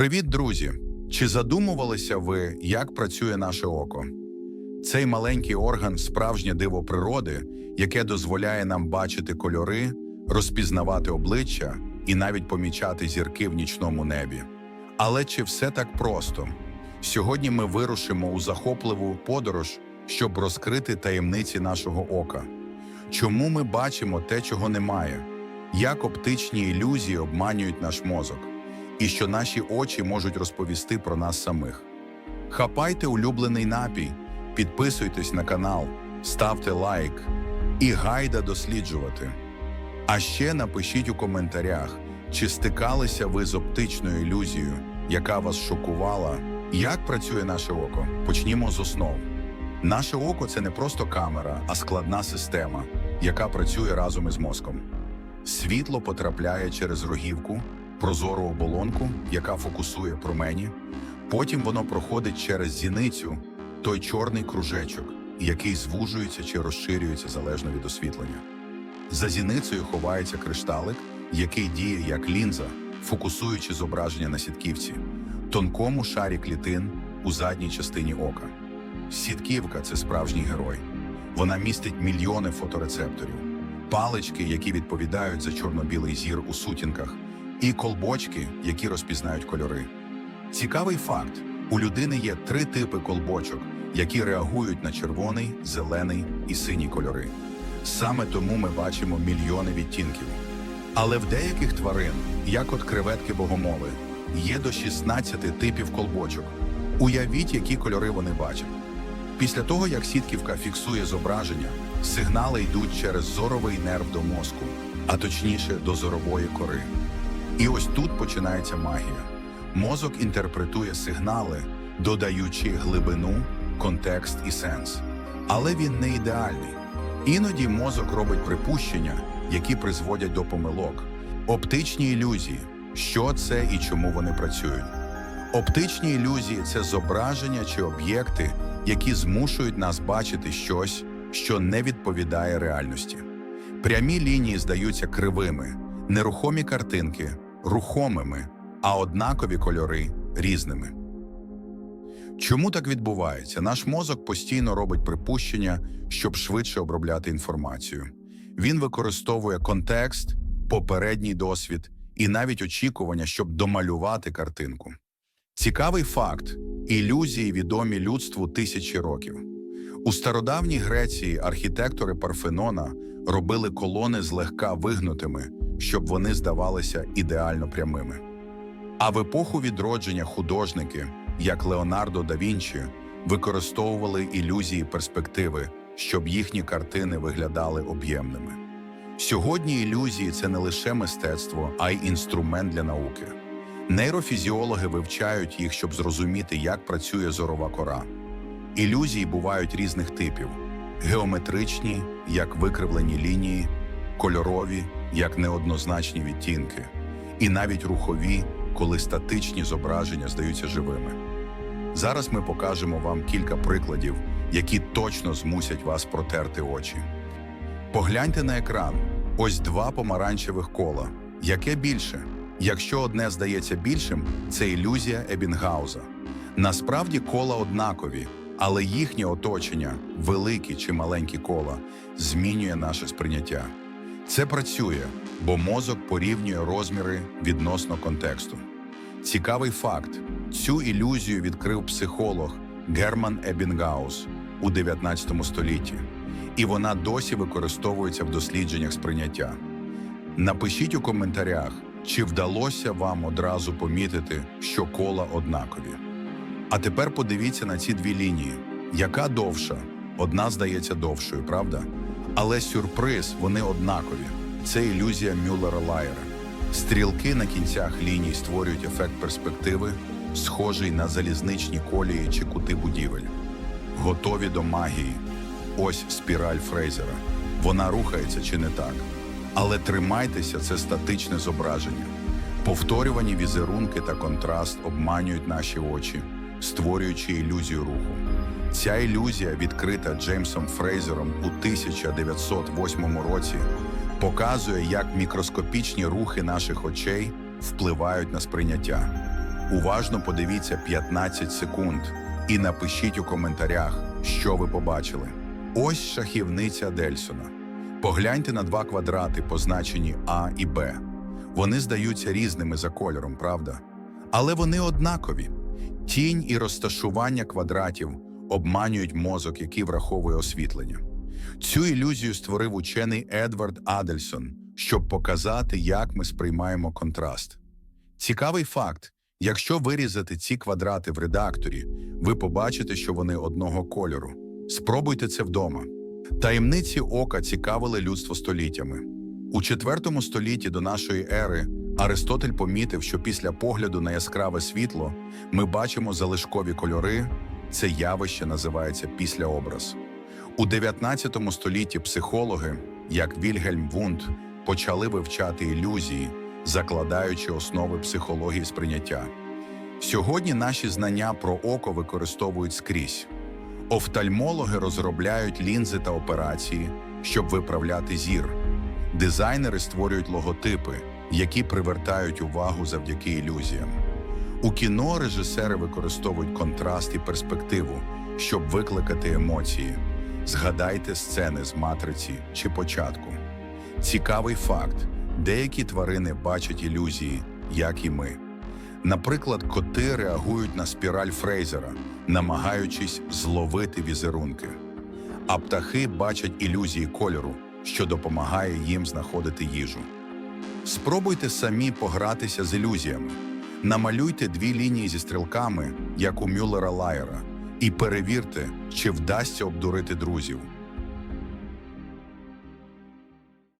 Привіт, друзі! Чи задумувалися ви, як працює наше око? Цей маленький орган справжнє диво природи, яке дозволяє нам бачити кольори, розпізнавати обличчя і навіть помічати зірки в нічному небі. Але чи все так просто? Сьогодні ми вирушимо у захопливу подорож, щоб розкрити таємниці нашого ока. Чому ми бачимо те, чого немає? Як оптичні ілюзії обманюють наш мозок? І що наші очі можуть розповісти про нас самих. Хапайте улюблений напій, підписуйтесь на канал, ставте лайк і гайда досліджувати. А ще напишіть у коментарях, чи стикалися ви з оптичною ілюзією, яка вас шокувала, як працює наше око. Почнімо з основ. Наше око це не просто камера, а складна система, яка працює разом із мозком. Світло потрапляє через рогівку, прозору оболонку, яка фокусує промені. Потім воно проходить через зіницю, той чорний кружечок, який звужується чи розширюється залежно від освітлення. За зіницею ховається кришталик, який діє як лінза, фокусуючи зображення на сітківці, тонкому шарі клітин у задній частині ока. Сітківка це справжній герой. Вона містить мільйони фоторецепторів, палички, які відповідають за чорно-білий зір у сутінках, і колбочки, які розпізнають кольори. Цікавий факт: у людини є три типи колбочок, які реагують на червоний, зелений і синій кольори. Саме тому ми бачимо мільйони відтінків. Але в деяких тварин, як от креветки богомоли, є до 16 типів колбочок. Уявіть, які кольори вони бачать. Після того, як сітківка фіксує зображення, сигнали йдуть через зоровий нерв до мозку, а точніше до зорової кори. І ось тут починається магія. Мозок інтерпретує сигнали, додаючи глибину, контекст і сенс. Але він не ідеальний. Іноді мозок робить припущення, які призводять до помилок. Оптичні ілюзії що це і чому вони працюють. Оптичні ілюзії це зображення чи об'єкти, які змушують нас бачити щось, що не відповідає реальності. Прямі лінії здаються кривими, нерухомі картинки рухомими, а однакові кольори різними. Чому так відбувається? Наш мозок постійно робить припущення, щоб швидше обробляти інформацію. Він використовує контекст, попередній досвід і навіть очікування, щоб домалювати картинку. Цікавий факт: ілюзії відомі людству тисячі років. У стародавній Греції архітектори Парфенона робили колони злегка вигнутими, щоб вони здавалися ідеально прямими. А в епоху відродження художники, як Леонардо да Вінчі, використовували ілюзії перспективи, щоб їхні картини виглядали об'ємними. Сьогодні ілюзії це не лише мистецтво, а й інструмент для науки. Нейрофізіологи вивчають їх, щоб зрозуміти, як працює зорова кора. Ілюзії бувають різних типів: геометричні, як викривлені лінії, кольорові, як неоднозначні відтінки, і навіть рухові, коли статичні зображення здаються живими. Зараз ми покажемо вам кілька прикладів, які точно змусять вас протерти очі. Погляньте на екран: ось два помаранчевих кола. Яке більше? Якщо одне здається більшим, це ілюзія Ебінгауза. Насправді кола однакові, але їхнє оточення, великі чи маленькі кола, змінює наше сприйняття. Це працює, бо мозок порівнює розміри відносно контексту. Цікавий факт: цю ілюзію відкрив психолог Герман Ебінгаус у 19 столітті, і вона досі використовується в дослідженнях сприйняття. Напишіть у коментарях, чи вдалося вам одразу помітити, що кола однакові. А тепер подивіться на ці дві лінії. Яка довша? Одна здається довшою, правда? Але сюрприз, вони однакові. Це ілюзія Мюллера Лайера. Стрілки на кінцях ліній створюють ефект перспективи, схожий на залізничні колії чи кути будівель. Готові до магії. Ось спіраль Фрейзера. Вона рухається чи не так. Але тримайтеся, це статичне зображення. Повторювані візерунки та контраст обманюють наші очі, створюючи ілюзію руху. Ця ілюзія, відкрита Джеймсом Фрейзером у 1908 році, показує, як мікроскопічні рухи наших очей впливають на сприйняття. Уважно подивіться 15 секунд і напишіть у коментарях, що ви побачили. Ось шахівниця Дельсона. Погляньте на два квадрати, позначені А і Б. Вони здаються різними за кольором, правда? Але вони однакові. Тінь і розташування квадратів обманюють мозок, який враховує освітлення. Цю ілюзію створив учений Едвард Адельсон, щоб показати, як ми сприймаємо контраст. Цікавий факт: якщо вирізати ці квадрати в редакторі, ви побачите, що вони одного кольору. Спробуйте це вдома. Таємниці ока цікавили людство століттями. У IV столітті до нашої ери Аристотель помітив, що після погляду на яскраве світло ми бачимо залишкові кольори. Це явище називається післяобраз. У 19 столітті психологи, як Вільгельм Вунд, почали вивчати ілюзії, закладаючи основи психології сприйняття. Сьогодні наші знання про око використовують скрізь. Офтальмологи розробляють лінзи та операції, щоб виправляти зір. Дизайнери створюють логотипи, які привертають увагу завдяки ілюзіям. У кіно режисери використовують контраст і перспективу, щоб викликати емоції. Згадайте сцени з матриці чи початку. Цікавий факт: деякі тварини бачать ілюзії, як і ми. Наприклад, коти реагують на спіраль Фрейзера, намагаючись зловити візерунки. А птахи бачать ілюзії кольору, що допомагає їм знаходити їжу. Спробуйте самі погратися з ілюзіями. Намалюйте дві лінії зі стрілками, як у Мюллера Лайера, і перевірте, чи вдасться обдурити друзів.